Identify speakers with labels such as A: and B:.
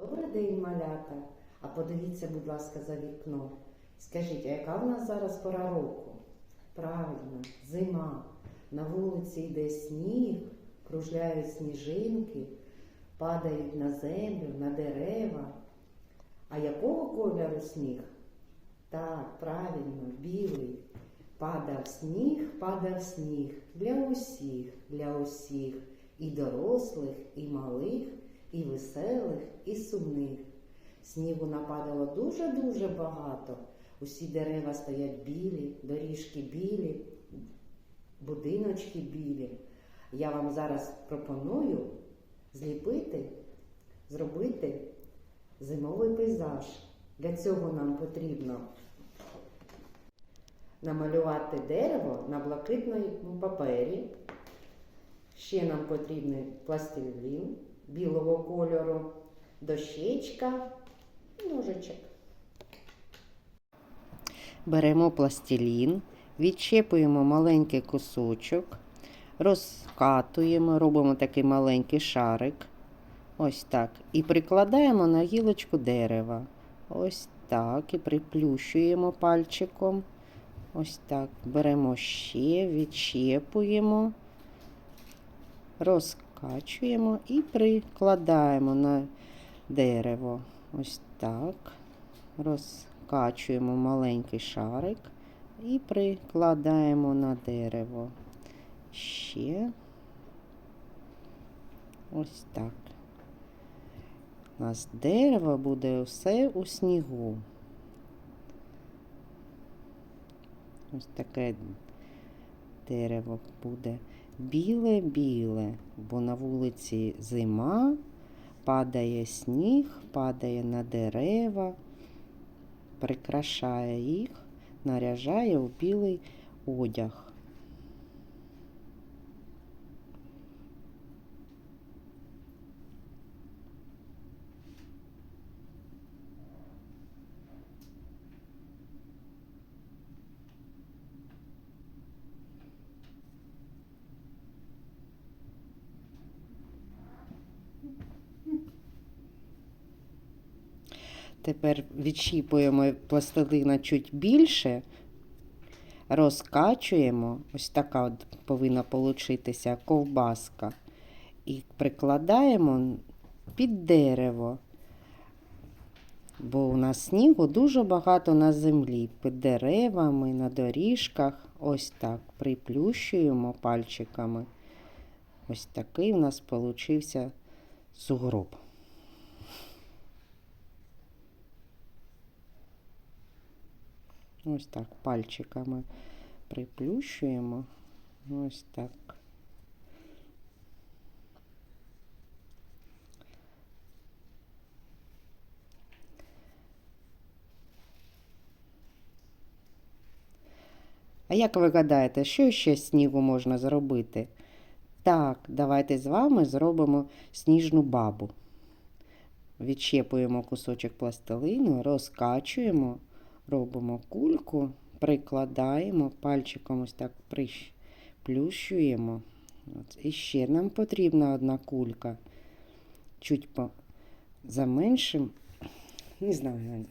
A: Добрий день, малята. А подивіться, будь ласка, за вікно. Скажіть, а яка в нас зараз пора року? Правильно, зима. На вулиці йде сніг, кружляють сніжинки, падають на землю, на дерева. А якого кольору сніг? Так, правильно, білий. Падав сніг, падав сніг для усіх, для усіх, і дорослих, і малих, і веселих, і сумних. Снігу нападало дуже-дуже багато. Усі дерева стоять білі, доріжки білі, будиночки білі. Я вам зараз пропоную зліпити, зробити зимовий пейзаж. Для цього нам потрібно намалювати дерево на блакитному папері. Ще нам потрібний пластилін білого кольору, дощечка, ножичок. Беремо пластилін, відчепуємо маленький кусочок, розкатуємо, робимо такий маленький шарик. Ось так. І прикладаємо на гілочку дерева. Ось так. І приплющуємо пальчиком. Ось так. Беремо ще, відчепуємо, розкачуємо і прикладаємо на дерево. Ось так. Розкачуємо маленький шарик і прикладаємо на дерево. Ще ось так. У нас дерево буде все у снігу. Ось таке дерево буде біле-біле, бо на вулиці зима, падає сніг, падає на дерева, прикрашає їх, наряжає у білий одяг. Тепер відщіпуємо пластилина чуть більше, розкачуємо. Ось така от повинна получитися ковбаска. І прикладаємо під дерево. Бо у нас снігу дуже багато на землі, під деревами, на доріжках. Ось так. Приплющуємо пальчиками. Ось такий у нас получився сугроб. Ось так пальчиками приплющуємо. Ось так. А як ви гадаєте, що ще снігу можна зробити? Так, давайте з вами зробимо сніжну бабу. Відщепуємо кусочок пластилину, розкачуємо робимо кульку, прикладаємо, пальчиком ось так приплющуємо. От. І ще нам потрібна одна кулька. Чуть по... заменшим. Не знаю.